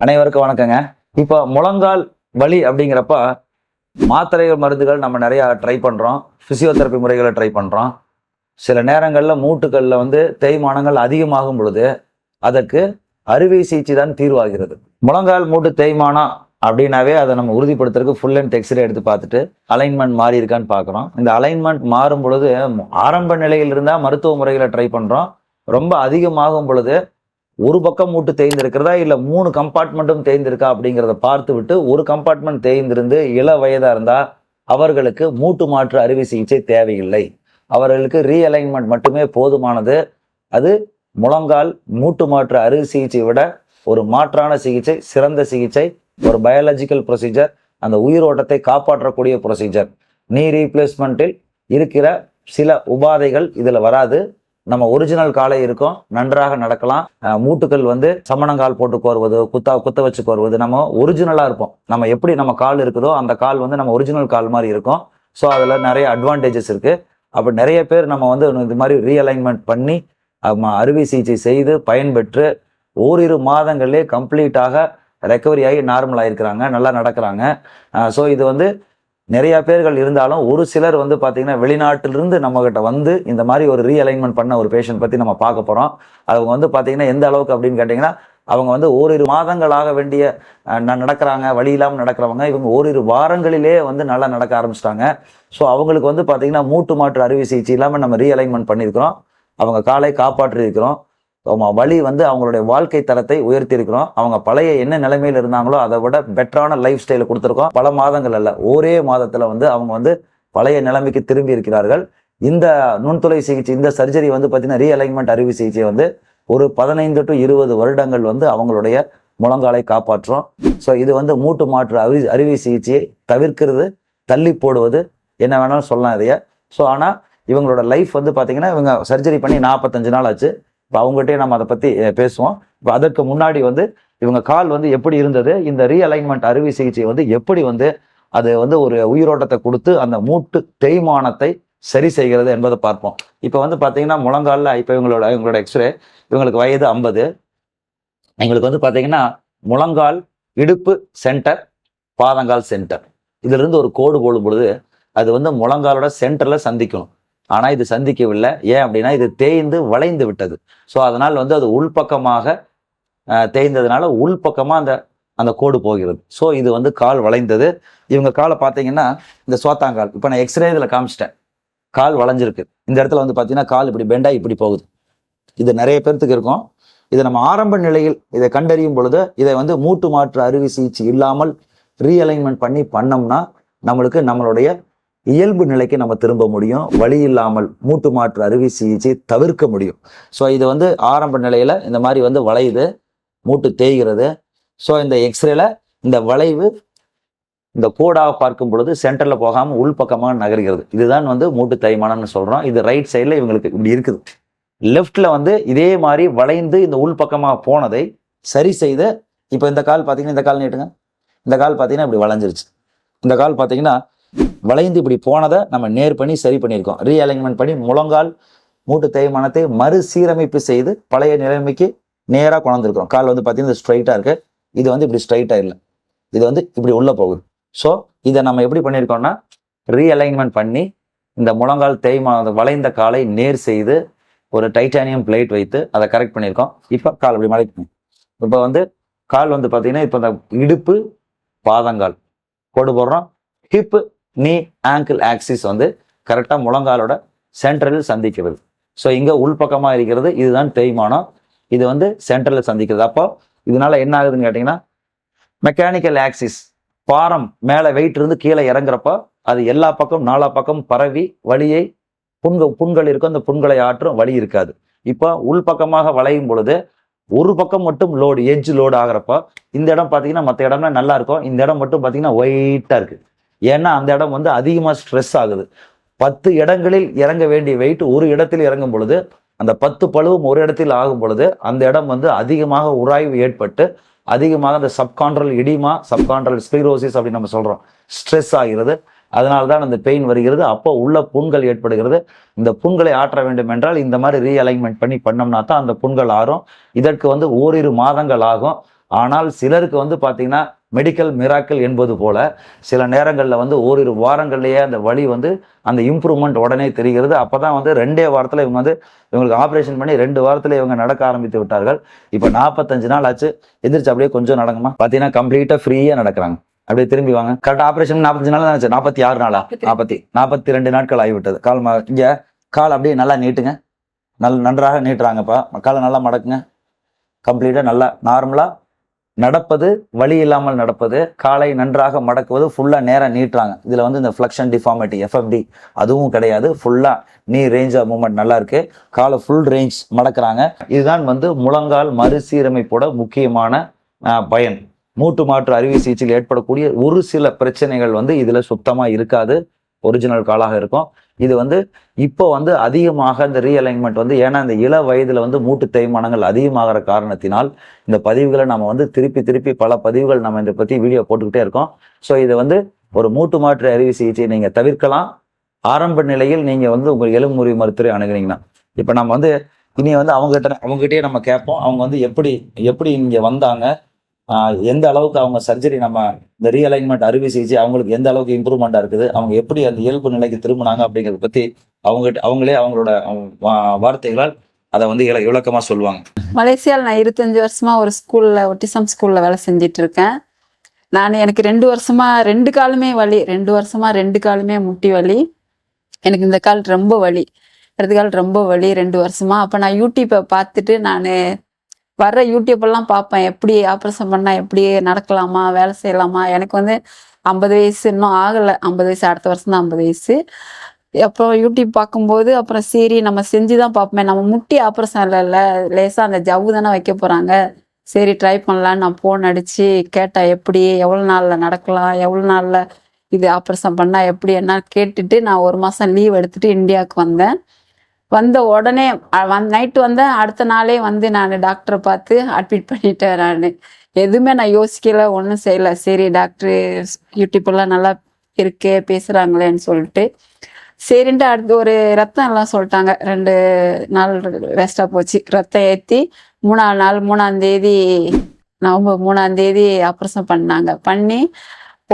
அனைவருக்கும் வணக்கங்க. இப்போ முழங்கால் வலி அப்படிங்கிறப்ப மாத்திரைகள் மருந்துகள் நம்ம நிறையா ட்ரை பண்ணுறோம் ஃபிசியோதெரப்பி முறைகளை ட்ரை பண்ணுறோம் சில நேரங்களில் மூட்டுகளில் வந்து தேய்மானங்கள் அதிகமாகும் பொழுது அதற்கு அறுவை சிகிச்சை தான் தீர்வாகிறது. முழங்கால் மூட்டு தேய்மானம் அப்படின்னாவே அதை நம்ம உறுதிப்படுத்துறதுக்கு ஃபுல் அண்ட் எக்ஸ்ரே எடுத்து பார்த்துட்டு அலைன்மெண்ட் மாறி இருக்கான்னு பார்க்குறோம். இந்த அலைன்மெண்ட் மாறும் பொழுது ஆரம்ப நிலையில் இருந்தால் மருத்துவ முறைகளை ட்ரை பண்ணுறோம் ரொம்ப அதிகமாகும் பொழுது ஒரு பக்கம் மூட்டு தேய்ந்திருக்கிறதா இல்லை மூணு கம்பார்ட்மெண்ட்டும் தேய்ந்திருக்கா அப்படிங்கிறத பார்த்து விட்டு ஒரு கம்பார்ட்மெண்ட் தேய்ந்திருந்து இள வயதாக இருந்தால் அவர்களுக்கு மூட்டு மாற்று அறுவை சிகிச்சை தேவையில்லை. அவர்களுக்கு ரீஅலைன்மெண்ட் மட்டுமே போதுமானது. அது முழங்கால் மூட்டு மாற்று அறுவை சிகிச்சை விட ஒரு மாற்றான சிகிச்சை சிறந்த சிகிச்சை ஒரு பயாலஜிக்கல் ப்ரொசீஜர் அந்த உயிரோட்டத்தை காப்பாற்றக்கூடிய ப்ரொசீஜர் நீ ரீப்ளேஸ்மெண்ட்டில் இருக்கிற சில உபாதைகள் இதில் வராது. நம்ம ஒரிஜினல் காலை இருக்கும். நன்றாக நடக்கலாம். மூட்டுக்கள் வந்து சமணங்கால் போட்டு கோருவது குத்தா குத்த வச்சு கோருவது நம்ம ஒரிஜினலாக இருப்போம். நம்ம எப்படி நம்ம கால் இருக்குதோ அந்த கால் வந்து நம்ம ஒரிஜினல் கால் மாதிரி இருக்கும். ஸோ அதில் நிறைய அட்வான்டேஜஸ் இருக்குது அப்போ நிறைய பேர் நம்ம வந்து இது மாதிரி ரீஅலைன்மெண்ட் பண்ணி அறுவை சிகிச்சை செய்து பயன்பெற்று ஓரிரு மாதங்களே கம்ப்ளீட்டாக ரெக்கவரி ஆகி நார்மல் ஆகிருக்கிறாங்க நல்லா நடக்கிறாங்க. ஸோ இது வந்து நிறைய பேர்கள் இருந்தாலும் ஒரு சிலர் வந்து பார்த்தீங்கன்னா வெளிநாட்டிலிருந்து நம்மகிட்ட வந்து இந்த மாதிரி ஒரு ரீஅலைன்மெண்ட் பண்ண ஒரு பேஷண்ட் பற்றி நம்ம பார்க்க போகிறோம் அவங்க வந்து பார்த்தீங்கன்னா எந்த அளவுக்கு அப்படின்னு கேட்டிங்கன்னா அவங்க வந்து ஓரிரு மாதங்களாக வேண்டிய ந- நடக்கிறாங்க வழி இல்லாமல் நடக்கிறவங்க இவங்க ஓரிரு வாரங்களிலே வந்து நல்லா நடக்க ஆரம்பிச்சிட்டாங்க. ஸோ அவங்களுக்கு வந்து பார்த்தீங்கன்னா மூட்டு மாற்று அறுவை சிகிச்சை இல்லாமல் நம்ம ரீஅலைன்மெண்ட் பண்ணியிருக்கிறோம். அவங்க காலை காப்பாற்றிருக்கிறோம் வழி வந்து அவங்களுடைய வாழ்க்கை தரத்தை உயர்த்தி இருக்கிறோம் அவங்க பழைய என்ன நிலைமையில் இருந்தாங்களோ அதை விட பெட்டரான லைஃப் ஸ்டைலை கொடுத்துருக்கோம். பல மாதங்கள் அல்ல ஒரே மாதத்தில் வந்து அவங்க வந்து பழைய நிலைமைக்கு திரும்பி இருக்கிறார்கள். இந்த நுண்துளை சிகிச்சை இந்த சர்ஜரி வந்து பார்த்தீங்கன்னா ரீஅலைன்மெண்ட் அறுவை சிகிச்சை வந்து ஒரு பதினைந்து டு இருபது வருடங்கள் வந்து அவங்களுடைய முழங்காலை காப்பாற்றும். ஸோ இது வந்து மூட்டு மாற்று அறுவை அறுவை சிகிச்சையை தவிர்க்கிறது தள்ளி போடுவது என்ன வேணாலும் சொல்லலாம் இதைய. ஸோ ஆனால் இவங்களோட லைஃப் வந்து பார்த்தீங்கன்னா இவங்க சர்ஜரி பண்ணி நாற்பத்தஞ்சு நாள் ஆச்சு. இப்போ அவங்ககிட்டயே நம்ம அதை பற்றி பேசுவோம். இப்போ அதற்கு முன்னாடி வந்து இவங்க கால் வந்து எப்படி இருந்தது இந்த ரீஅலைன்மெண்ட் அறுவை சிகிச்சை வந்து எப்படி வந்து அது வந்து ஒரு உயிரோட்டத்தை கொடுத்து அந்த மூட்டு தேய்மானத்தை சரி செய்கிறது என்பதை பார்ப்போம். இப்போ வந்து பார்த்தீங்கன்னா முழங்காலில் இப்போ இவங்களோட இவங்களோட எக்ஸ்ரே இவங்களுக்கு வயது ஐம்பது. எங்களுக்கு வந்து பார்த்தீங்கன்னா முழங்கால் இடுப்பு சென்டர் பாதங்கால் சென்டர் இதுலேருந்து ஒரு கோடு போடும் பொழுது அது வந்து முழங்காலோட சென்டரில் சந்திக்கணும். ஆனால் இது சந்திக்கவில்லை. ஏன் அப்படின்னா இது தேய்ந்து வளைந்து விட்டது. ஸோ அதனால் வந்து அது உள்பக்கமாக தேய்ந்ததுனால உள்பக்கமாக அந்த அந்த கோடு போகிறது. ஸோ இது வந்து கால் வளைந்தது. இவங்க காலை பார்த்தீங்கன்னா இந்த சோத்தாங்கால் இப்போ நான் எக்ஸ்ரே இதில் காமிச்சிட்டேன். கால் வளைஞ்சிருக்கு. இந்த இடத்துல வந்து பார்த்தீங்கன்னா கால் இப்படி பெண்டா இப்படி போகுது. இது நிறைய பேர்த்துக்கு இருக்கும். இதை நம்ம ஆரம்ப நிலையில் இதை கண்டறியும் பொழுது இதை வந்து மூட்டு மாற்று அறுவை சிகிச்சை இல்லாமல் ரீஅலைன்மெண்ட் பண்ணி பண்ணோம்னா நம்மளுக்கு நம்மளுடைய இயல்பு நிலைக்கு நம்ம திரும்ப முடியும். வழி இல்லாமல் மூட்டு மாற்று அறுவை சிகிச்சை தவிர்க்க முடியும். ஸோ இது வந்து ஆரம்ப நிலையில் இந்த மாதிரி வந்து வளையுது. மூட்டு தேய்கிறது. ஸோ இந்த எக்ஸ்ரேல இந்த வளைவு இந்த கோடாக பார்க்கும் பொழுது சென்டரில் போகாமல் உள்பக்கமாக நகர்கிறது. இதுதான் வந்து மூட்டு தேய்மானம்னு சொல்கிறோம் இது ரைட் சைடில் இவங்களுக்கு இப்படி இருக்குது. லெஃப்டில் வந்து இதே மாதிரி வளைந்து இந்த உள்பக்கமாக போனதை சரி செய்து இப்போ இந்த கால் பார்த்தீங்கன்னா இந்த கால் நீட்டுங்க. இந்த கால் பார்த்தீங்கன்னா இப்படி வளைஞ்சிருச்சு. இந்த கால் பார்த்தீங்கன்னா வளைந்து இப்படி போனதை நம்ம நேர் பண்ணி சரி பண்ணியிருக்கோம். ரீஅலைன்மெண்ட் பண்ணி முழங்கால் மூட்டு தேய்மானத்தை மறுசீரமைப்பு செய்து பழைய நிலைமைக்கு நேராக கொண்டிருக்கிறோம் கால் வந்து பார்த்தீங்கன்னா ஸ்ட்ரைட்டாக இருக்குது இது வந்து இப்படி ஸ்ட்ரைட்டாக இல்லை. இது வந்து இப்படி உள்ளே போகுது. ஸோ இதை நம்ம எப்படி பண்ணியிருக்கோம்னா ரீஅலைன்மெண்ட் பண்ணி இந்த முழங்கால் தேய்மான வளைந்த காலை நேர் செய்து ஒரு டைட்டானியம் பிளேட் வைத்து அதை கரெக்ட் பண்ணியிருக்கோம். இப்போ கால் இப்படி மலைக்கு இப்போ வந்து கால் வந்து பார்த்தீங்கன்னா இப்போ இந்த இடுப்பு பாதங்கால் கோடு போடுறோம். ஹிப்பு நீ ஆங்கிள் ஆக்சிஸ் வந்து கரெக்டாக முழங்காலோட சென்ட்ரலில் சந்திக்கிறது. ஸோ இங்கே உள்பக்கமாக இருக்கிறது இதுதான் தேய்மானம். இது வந்து சென்ட்ரலில் சந்திக்கிறது. அப்போ இதனால என்ன ஆகுதுன்னு கேட்டிங்கன்னா மெக்கானிக்கல் ஆக்சிஸ் பாரம் மேலே வெயிட் இருந்து கீழே இறங்குறப்போ அது எல்லா பக்கம் நாலா பக்கம் பரவி வழியை புண்க புண்கள் இருக்கும் அந்த புண்களை ஆற்றும் வழி இருக்காது. இப்போ உள்பக்கமாக வளையும் பொழுது ஒரு பக்கம் மட்டும் லோடு எஜ் லோடு ஆகிறப்போ இந்த இடம் பார்த்தீங்கன்னா மற்ற இடம்லாம் நல்லா இருக்கும். இந்த இடம் மட்டும் பார்த்தீங்கன்னா ஒயிட்டாக இருக்குது ஏன்னா அந்த இடம் வந்து அதிகமாக ஸ்ட்ரெஸ் ஆகுது. பத்து இடங்களில் இறங்க வேண்டிய வெயிட் ஒரு இடத்தில் இறங்கும் பொழுது அந்த பத்து பழுவும் ஒரு இடத்தில் ஆகும் பொழுது அந்த இடம் வந்து அதிகமாக உராய்வு ஏற்பட்டு அதிகமாக அந்த சப்கான்ட்ரல் இடிமா சப்கான்ட்ரல் ஸ்க்ளீரோசிஸ் அப்படின்னு நம்ம சொல்கிறோம் ஸ்ட்ரெஸ் ஆகிறது. அதனால தான் அந்த பெயின் வருகிறது. அப்போ உள்ள புண்கள் ஏற்படுகிறது. இந்த புண்களை ஆற்ற வேண்டும் என்றால் இந்த மாதிரி ரீஅலைன்மெண்ட் பண்ணி பண்ணோம்னா தான் அந்த புண்கள் ஆறும். இதற்கு வந்து ஓரிரு மாதங்கள் ஆகும். ஆனால் சிலருக்கு வந்து பார்த்தீங்கன்னா மெடிக்கல் மிராக்கிள் என்பது போல சில நேரங்களில் வந்து ஓரிரு வாரங்கள்லேயே அந்த வலி வந்து அந்த இம்ப்ரூவ்மெண்ட் உடனே தெரிகிறது. அப்போ தான் வந்து ரெண்டே வாரத்தில் இவங்க வந்து இவங்களுக்கு ஆப்ரேஷன் பண்ணி ரெண்டு வாரத்தில் இவங்க நடக்க ஆரம்பித்து விட்டார்கள். இப்போ நாற்பத்தஞ்சு நாள் ஆச்சு. எந்திரிச்சு அப்படியே கொஞ்சம் நடக்குமா பார்த்தீங்கன்னா கம்ப்ளீட்டாக ஃப்ரீயாக நடக்கிறாங்க. அப்படியே திரும்பி வாங்க. கரெக்டாக ஆப்ரேஷன் நாற்பத்தஞ்சு நாள் தான் ஆச்சு. நாற்பத்தி ஆறு நாளா? நாற்பத்தி நாற்பத்தி ரெண்டு நாட்கள் ஆகிவிட்டது. கால் இங்கே கால் அப்படியே நல்லா நீட்டுங்க. நல் நன்றாக நீட்டுறாங்கப்பா. காலை நல்லா மடக்குங்க. கம்ப்ளீட்டாக நல்லா நார்மலாக நடப்பது வழி இல்லாமல் நடப்பது காலை நன்றாக மடக்குவது ஃபுல்லாக நேராக நீட்டுறாங்க. இதில் வந்து இந்த ஃப்ளக்ஷன் டிஃபார்மிட்டி எஃப்எஃப்டி அதுவும் கிடையாது. ஃபுல்லாக நீ ரேஞ்ச் ஆஃப் மூமெண்ட் நல்லா இருக்கு. காலை ஃபுல் ரேஞ்ச் மடக்கிறாங்க. இதுதான் வந்து முழங்கால் மறுசீரமைப்போட முக்கியமான பயன். மூட்டு மாற்று அறுவை சிகிச்சையில் ஏற்படக்கூடிய ஒரு சில பிரச்சனைகள் வந்து இதில் சுத்தமாக இருக்காது. ஒரிஜினல் காலாக இருக்கும். இது வந்து இப்போ வந்து அதிகமாக இந்த ரீஅலைன்மெண்ட் வந்து ஏன்னா இந்த இள வயதில் வந்து மூட்டு தேய்மானங்கள் அதிகமாகிற காரணத்தினால் இந்த பதிவுகளை நம்ம வந்து திருப்பி திருப்பி பல பதிவுகள் நம்ம இதை பற்றி வீடியோ போட்டுக்கிட்டே இருக்கோம். ஸோ இது வந்து ஒரு மூட்டு மாற்று அறுவை சிகிச்சையை நீங்கள் தவிர்க்கலாம். ஆரம்ப நிலையில் நீங்கள் வந்து உங்கள் எலும்பு மருத்துவரை அணுகுனீங்கன்னா இப்போ நம்ம வந்து இனி வந்து அவங்ககிட்ட அவங்ககிட்டயே நம்ம கேட்போம். அவங்க வந்து எப்படி எப்படி இங்கே வந்தாங்க? எந்த அளவுக்கு அவங்க சர்ஜரி நம்ம இந்த ரீஅலைன்மெண்ட் அறுவை சிகிச்சை அவங்களுக்கு எந்த அளவுக்கு இம்ப்ரூவ்மெண்ட்டாக இருக்குது அவங்க எப்படி அந்த இயல்பு நிலைக்கு திரும்பினாங்க அப்படிங்கிறத பற்றி அவங்ககிட்ட அவங்களே அவங்களோட வார்த்தைகளால் அதை வந்து இல விளக்கமாக சொல்லுவாங்க. மலேசியாவில் நான் இருபத்தஞ்சு வருஷமா ஒரு ஸ்கூல்ல ஒட்டிசம் ஸ்கூல்ல வேலை செஞ்சுட்டு இருக்கேன். நான் எனக்கு ரெண்டு வருஷமா ரெண்டு காலுமே வலி ரெண்டு வருஷமா ரெண்டு காலுமே முட்டி வலி. எனக்கு இந்த கால் ரொம்ப வலி இடது கால் ரொம்ப வலி ரெண்டு வருஷமா. அப்போ நான் யூடியூப்பை பார்த்துட்டு நான் வர்ற யூடியூப்பெல்லாம் பார்ப்பேன். எப்படி ஆப்ரேஷன் பண்ணால் எப்படி நடக்கலாமா வேலை செய்யலாமா? எனக்கு வந்து ஐம்பது வயசு இன்னும் ஆகலை. ஐம்பது வயசு அடுத்த வருஷம் தான் ஐம்பது வயசு. அப்புறம் யூடியூப் பார்க்கும்போது அப்புறம் சரி நம்ம செஞ்சு தான் பார்ப்போமே. நம்ம முட்டி ஆப்ரேஷன் இல்லைல்ல. லேசாக அந்த ஜவ்வு தானே வைக்க போகிறாங்க சரி ட்ரை பண்ணலான்னு நான் ஃபோன் அடித்து கேட்டேன் எப்படி எவ்வளோ நாளில் நடக்கலாம் எவ்வளோ நாளில் இது ஆப்ரேஷன் பண்ணால் எப்படி என்ன கேட்டுட்டு நான் ஒரு மாதம் லீவ் எடுத்துட்டு இந்தியாவுக்கு வந்தேன். வந்த உடனே நைட்டு வந்தேன் அடுத்த நாளே வந்து நான் டாக்டரை பார்த்து அட்மிட் பண்ணிட்டேன் நான். எதுவுமே நான் யோசிக்கல ஒன்றும் செய்யல. சரி டாக்டர் யூடியூப்லாம் நல்லா இருக்கே பேசுகிறாங்களேன்னு சொல்லிட்டு. சரின்ட்டு அடுத்து ஒரு ரத்தம் எல்லாம் சொல்லிட்டாங்க. ரெண்டு நாள் வேஸ்ட்டாக போச்சு. ரத்தம் ஏற்றி மூணாவது நாள் மூணாம் தேதி நவம்பர் மூணாம் தேதி ஆப்ரேஷன் பண்ணாங்க. பண்ணி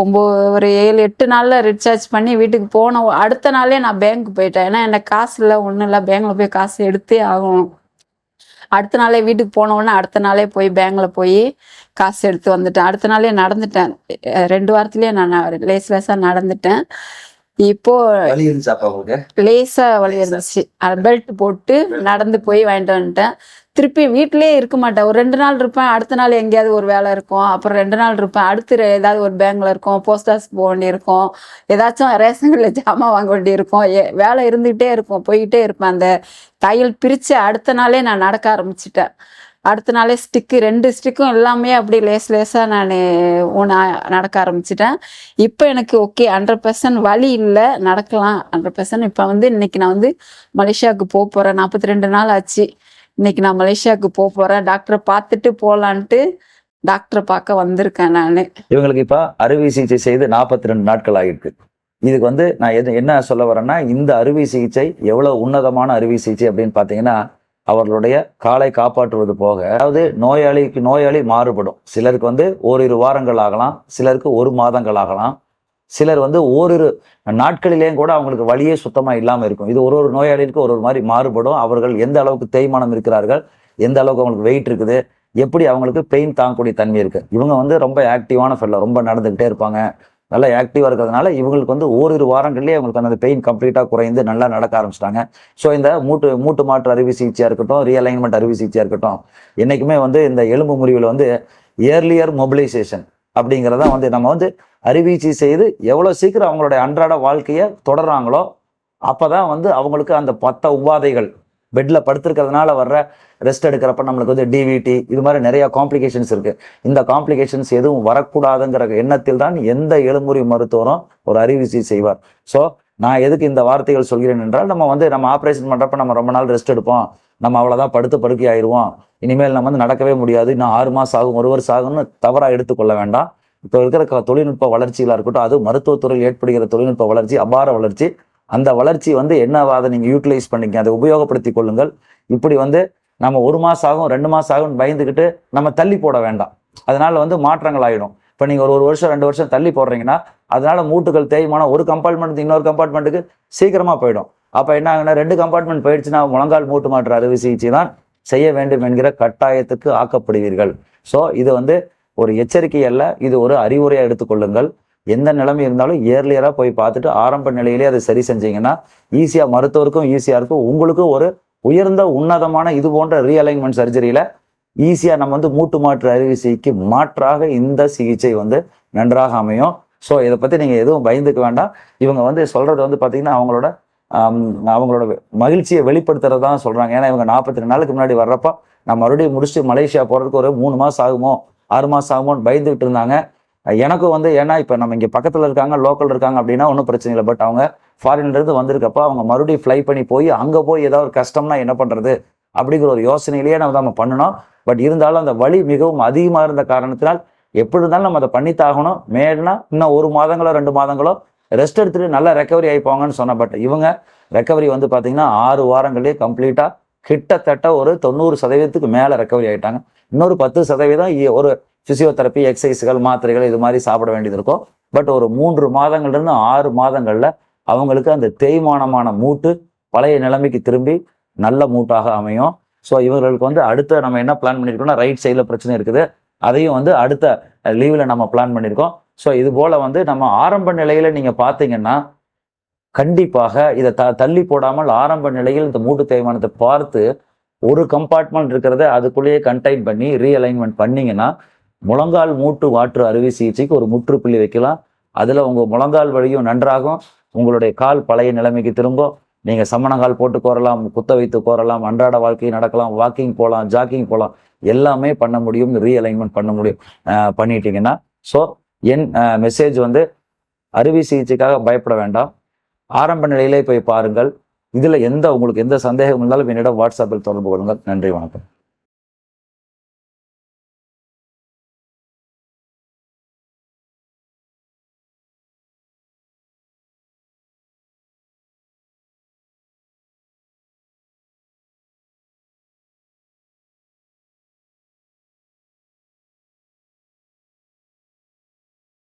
ஒம்பது ஒரு ஏழு எட்டு நாளில் ரீசார்ஜ் பண்ணி வீட்டுக்கு போன அடுத்த நாளே நான் பேங்க்கு போயிட்டேன். ஏன்னா எனக்கு காசு இல்லை ஒன்றும் இல்லை. பேங்க்ல போய் காசு எடுத்தே ஆகணும். அடுத்த நாளே வீட்டுக்கு போன உடனே அடுத்த நாளே போய் பேங்க்ல போய் காசு எடுத்து வந்துட்டேன். அடுத்த நாளே நடந்துட்டேன். ரெண்டு வாரத்துலேயே நான் லேஸ் லேஸாக நடந்துட்டேன். இப்போ லேசா வலி இருந்துச்சு பெல்ட் போட்டு நடந்து போய் வாங்கிட்டு வந்துட்டேன். திருப்பி வீட்டிலேயே இருக்க மாட்டேன். ஒரு ரெண்டு நாள் இருப்பேன். அடுத்த நாள் எங்கேயாவது ஒரு வேலை இருக்கும். அப்புறம் ரெண்டு நாள் இருப்பேன். அடுத்து ஏதாவது ஒரு பேங்க்ல இருக்கும். போஸ்ட் ஆஃபீஸ் போக வேண்டியிருக்கும். ஏதாச்சும் ரேஷன் கடையில் ஜாமான் வாங்க வேண்டியிருக்கும். ஏ- வேலை இருந்துகிட்டே இருக்கும். போய்கிட்டே இருப்பேன். அந்த தையல் பிரிச்சு அடுத்த நாளே நான் நடக்க ஆரம்பிச்சிட்டேன். அடுத்த நாளே ஸ்டிக்கு ரெண்டு ஸ்டிக்கும் எல்லாமே அப்படி லேஸ் லேஸாக நான் ஒன்று நடக்க ஆரம்பிச்சிட்டேன். இப்போ எனக்கு ஓகே ஹண்ட்ரட் பர்சன்ட் வழி இல்லை நடக்கலாம். ஹண்ட்ரட் பர்சன்ட் இப்போ வந்து இன்னைக்கு நான் வந்து மலேசியாவுக்கு போக போகிறேன் நாற்பத்தி ரெண்டு நாள் ஆச்சு. இன்னைக்கு நான் மலேசியாவுக்கு போக போகிறேன் டாக்டரை பார்த்துட்டு போகலான்ட்டு டாக்டரை பார்க்க வந்திருக்கேன் நான். இவங்களுக்கு இப்போ அறுவை சிகிச்சை செய்து நாற்பத்தி ரெண்டு நாட்கள் ஆகிருக்கு இதுக்கு வந்து நான் எது என்ன சொல்ல வரேன்னா இந்த அறுவை சிகிச்சை எவ்வளோ உன்னதமான அறுவை சிகிச்சை அப்படின்னு பார்த்தீங்கன்னா அவர்களுடைய காலை காப்பாற்றுவது போக அதாவது நோயாளிக்கு நோயாளி மாறுபடும். சிலருக்கு வந்து ஓரிரு வாரங்கள் ஆகலாம் சிலருக்கு ஒரு மாதங்கள் ஆகலாம். சிலர் வந்து ஓரிரு நாட்களிலேயும் கூட அவங்களுக்கு வழியே சுத்தமாக இல்லாமல் இருக்கும். இது ஒரு ஒரு நோயாளிக்கு ஒரு ஒரு மாதிரி மாறுபடும். அவர்கள் எந்த அளவுக்கு தேய்மானம் இருக்கிறார்கள் எந்த அளவுக்கு அவங்களுக்கு வெயிட் இருக்குது எப்படி அவங்களுக்கு பெயின் தாங்கக்கூடிய தன்மை இருக்குது இவங்க வந்து ரொம்ப ஆக்டிவான ஃபெல்ல ரொம்ப நடந்துக்கிட்டே இருப்பாங்க. நல்லா ஆக்டிவாக இருக்கிறதுனால இவங்களுக்கு வந்து ஓரிரு வாரங்கள்லேயே அவங்களுக்கு அந்த பெயின் கம்ப்ளீட்டாக குறைந்து நல்லா நடக்க ஆரம்பிச்சிட்டாங்க. ஸோ இந்த மூட்டு மூட்டு மாற்று அறுவை சிகிச்சையாக இருக்கட்டும் ரீஅலைன்மெண்ட் அறுவை சிகிச்சையாக இருக்கட்டும் என்றைக்குமே வந்து இந்த எலும்பு முறிவில் வந்து ஏர்லியர் மொபிலைசேஷன் அப்படிங்கிறத வந்து நம்ம வந்து அறுவை செய்து எவ்வளோ சீக்கிரம் அவங்களுடைய அன்றாட வாழ்க்கையை தொடர்றாங்களோ அப்போ தான் வந்து அவங்களுக்கு அந்த பத்த உபாதைகள் பெட்டில் படுத்திருக்கிறதுனால வர்ற ரெஸ்ட் எடுக்கிறப்ப நம்மளுக்கு வந்து டிவிடி இது மாதிரி நிறைய காம்ப்ளிகேஷன்ஸ் இருக்குது இந்த காம்ப்ளிகேஷன்ஸ் எதுவும் வரக்கூடாதுங்கிற எண்ணத்தில் தான் எந்த எழுமுறை மருத்துவரும் ஒரு அறிவிசை செய்வார். ஸோ நான் எதுக்கு இந்த வார்த்தைகள் சொல்கிறேன் என்றால் நம்ம வந்து நம்ம ஆப்ரேஷன் பண்ணுறப்ப நம்ம ரொம்ப நாள் ரெஸ்ட் எடுப்போம். நம்ம அவ்வளோதான் படுத்து படுக்கை ஆயிடுவோம். இனிமேல் நம்ம வந்து நடக்கவே முடியாது. இன்னும் ஆறு மாதம் ஆகும் ஒரு வருஷம் ஆகும்னு தவறாக எடுத்துக்கொள்ள வேண்டாம். இப்போ இருக்கிற தொழில்நுட்ப வளர்ச்சிகளாக இருக்கட்டும் அது மருத்துவத்துறையில் ஏற்படுகிற தொழில்நுட்ப வளர்ச்சி அபார வளர்ச்சி அந்த வளர்ச்சி வந்து என்னவா அதை நீங்கள் யூட்டிலைஸ் பண்ணிக்க அதை உபயோகப்படுத்தி கொள்ளுங்கள். இப்படி வந்து நம்ம ஒரு மாதம் ஆகும் ரெண்டு மாதம் ஆகும்னு பயந்துக்கிட்டு நம்ம தள்ளி போட வேண்டாம். அதனால வந்து மாற்றங்கள் ஆகிடும் இப்போ நீங்கள் ஒரு ஒரு வருஷம் ரெண்டு வருஷம் தள்ளி போடுறீங்கன்னா அதனால மூட்டுகள் தேய்மானம் ஒரு கம்பார்ட்மெண்ட் இன்னொரு கம்பார்ட்மெண்ட்டுக்கு சீக்கிரமாக போயிடும். அப்போ என்ன ஆகுனா ரெண்டு கம்பார்ட்மெண்ட் போயிடுச்சுன்னா முழங்கால் மூட்டு மாற்று அறுவை சிகிச்சை தான் செய்ய வேண்டும் என்கிற கட்டாயத்துக்கு ஆக்கப்படுவீர்கள். ஸோ இது வந்து ஒரு எச்சரிக்கை அல்ல இது ஒரு அறிவுரையாக எடுத்துக்கொள்ளுங்கள் எந்த நிலைமை இருந்தாலும் இயர்லியராக போய் பார்த்துட்டு ஆரம்ப நிலையிலே அதை சரி செஞ்சீங்கன்னா ஈஸியாக மருத்துவருக்கும் ஈஸியாக இருக்கும். உங்களுக்கும் ஒரு உயர்ந்த உன்னதமான இது போன்ற ரீஅலைன்மெண்ட் சர்ஜரியில் ஈஸியாக நம்ம வந்து மூட்டு மாற்று அறுவை சிகிச்சைக்கு மாற்றாக இந்த சிகிச்சை வந்து நன்றாக அமையும். ஸோ இதை பற்றி நீங்கள் எதுவும் பயந்துக்க வேண்டாம். இவங்க வந்து சொல்கிறது வந்து பார்த்தீங்கன்னா அவங்களோட அவங்களோட மகிழ்ச்சியை வெளிப்படுத்துறது தான் சொல்கிறாங்க ஏன்னா இவங்க நாற்பத்தி ரெண்டு நாளுக்கு முன்னாடி வர்றப்போ நான் மறுபடியும் முடிச்சுட்டு மலேசியா போகிறதுக்கு ஒரு மூணு மாதம் ஆகுமோ ஆறு மாதம் ஆகுமோன்னு பயந்துகிட்டு இருந்தாங்க. எனக்கும் வந்து ஏன்னா இப்போ நம்ம இங்கே பக்கத்தில் இருக்காங்க லோக்கல் இருக்காங்க அப்படின்னா ஒன்றும் பிரச்சனை இல்லை. பட் அவங்க ஃபாரின்லேருந்து வந்திருக்கப்போ அவங்க மறுபடியும் ஃப்ளை பண்ணி போய் அங்கே போய் ஏதாவது ஒரு கஷ்டம்னா என்ன பண்ணுறது அப்படிங்கிற ஒரு யோசனையிலேயே நம்ம நம்ம பண்ணணும் பட் இருந்தாலும் அந்த வலி மிகவும் அதிகமாக இருந்த காரணத்தினால் எப்படி இருந்தாலும் நம்ம அதை பண்ணித்தாகணும் மேல்னா இன்னும் ஒரு மாதங்களோ ரெண்டு மாதங்களோ ரெஸ்ட் எடுத்துகிட்டு நல்லா ரெக்கவரி ஆகிப்பாங்கன்னு சொன்னேன். பட் இவங்க ரெக்கவரி வந்து பார்த்தீங்கன்னா ஆறு வாரங்களே கம்ப்ளீட்டாக கிட்டத்தட்ட ஒரு தொண்ணூறு சதவீதத்துக்கு மேலே ரெக்கவரி ஆகிட்டாங்க இன்னொரு பத்து சதவீதம் ஒரு ஃபிசியோதெரப்பி எக்ஸசைஸ்கள் மாத்திரைகள் இது மாதிரி சாப்பிட வேண்டியது இருக்கும். பட் ஒரு மூன்று மாதங்கள்லேருந்து ஆறு மாதங்களில் அவங்களுக்கு அந்த தேய்மானமான மூட்டு பழைய நிலைமைக்கு திரும்பி நல்ல மூட்டாக அமையும். ஸோ இவர்களுக்கு வந்து அடுத்த நம்ம என்ன பிளான் பண்ணியிருக்கோம்னா ரைட் சைடில் பிரச்சனை இருக்குது. அதையும் வந்து அடுத்த லீவில் நம்ம பிளான் பண்ணியிருக்கோம் ஸோ இது போல் வந்து நம்ம ஆரம்ப நிலையில் நீங்கள் பார்த்தீங்கன்னா கண்டிப்பாக இதை த தள்ளி போடாமல் ஆரம்ப நிலையில் இந்த மூட்டு தேய்மானத்தை பார்த்து ஒரு கம்பார்ட்மெண்ட் இருக்கிறத அதுக்குள்ளேயே கண்டெயின் பண்ணி ரீஅலைன்மெண்ட் பண்ணிங்கன்னா முழங்கால் மூட்டு மாற்று அறுவை சிகிச்சைக்கு ஒரு முற்றுப்புள்ளி வைக்கலாம். அதில் உங்கள் முழங்கால் வழியும் நன்றாகும். உங்களுடைய கால் பழைய நிலைமைக்கு திரும்பும். நீங்கள் சமணங்கால் போட்டு கோரலாம் குத்த வைத்து கோரலாம் அன்றாட வாழ்க்கை நடக்கலாம் வாக்கிங் போகலாம் ஜாக்கிங் போகலாம் எல்லாமே பண்ண முடியும் ரீஅலைன்மெண்ட் பண்ண முடியும். பண்ணிட்டீங்கன்னா ஸோ என் மெசேஜ் வந்து அறுவை சிகிச்சைக்காக பயப்பட வேண்டாம். ஆரம்ப நிலையிலே போய் பாருங்கள். இதில் எந்த உங்களுக்கு எந்த சந்தேகம் இருந்தாலும் என்னிடம் வாட்ஸ்அப்பில் தொடர்பு கொள்ளுங்கள். நன்றி வணக்கம்.